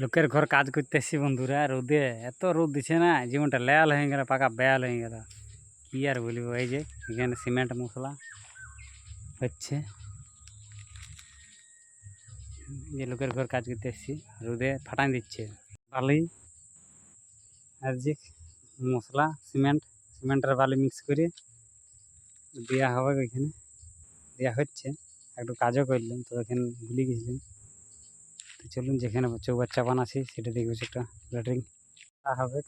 লোকের ঘর কাজ করতে এসছি বন্ধুরা, রোদে। এত রোদ দিছে না, জীবনটা লেয়াল হয়ে গেল, পাকা বেয়াল হয়ে গেল। কি আর বলব, এই যে এখানে সিমেন্ট মশলা হচ্ছে। যে লোকের ঘর কাজ করতে এসছি রোদে ফাটাই দিচ্ছে। বালি আর যে মশলা, সিমেন্ট, সিমেন্টের বালি মিক্স করে দেওয়া হবে ওইখানে। দেওয়া হচ্ছে। একটু কাজও করলাম, তো এখানে ভুলে গেছিলাম। চলুন যেখানে চৌবাচ্চা বানাচ্ছি সেটা দেখব একটা ল্যাট্রিন হবে।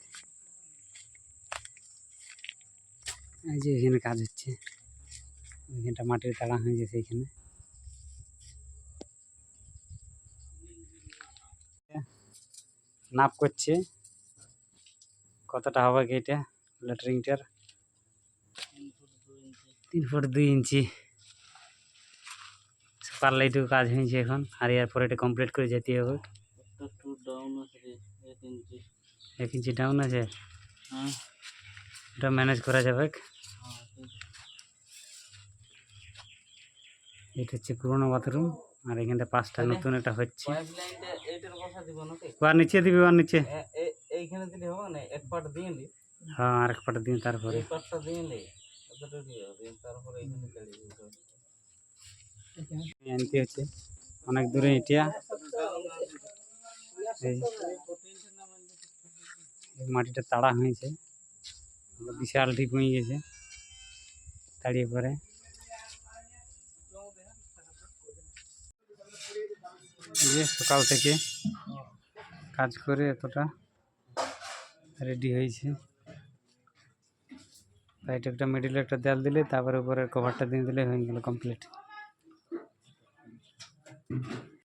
এই যে এখানে কাজ হচ্ছে। ওইখানটা মাটির তাড়া হয়ে গেছে এখানে। নাপ করছে। কতটা হবে এটা? ল্যাট্রিনটার তিন ফুট দুই ইঞ্চি। পারলে এইটুকু কাজ হয়েছে এখন আর এরপর এটা কমপ্লিট করে যেতে হবে। একটু ডাউন আছে এক ইঞ্চি ডাউন আছে? হ্যাঁ। এটা ম্যানেজ করা যাবে। হ্যাঁ। এটা হচ্ছে পুরোনো বাথরুম আর এখানটা পাঁচটা নতুন একটা হচ্ছে। আর নিচে দিবি আর নিচে? এইখানে দিলে হবে না? এক পাট দিয়ে নি? হ্যাঁ আর এক পাটা দিন তারপরে। পাটটা দিয়ে তারপরে এইখানে আনতে হচ্ছে অনেক দূরে ইটিয়া। মাটিটা তাড়া হয়েছে। বিশাল ঠিক হয়ে গেছে তাড়িয়ে পরে। যে সকাল থেকে কাজ করে এতটা রেডি হয়েছে। সাইডে একটা মিডিলে একটা দেয়াল দিলে, তারপরে উপরে কভারটা দিয়ে দিলে হয়ে গেল কমপ্লিট Thank you.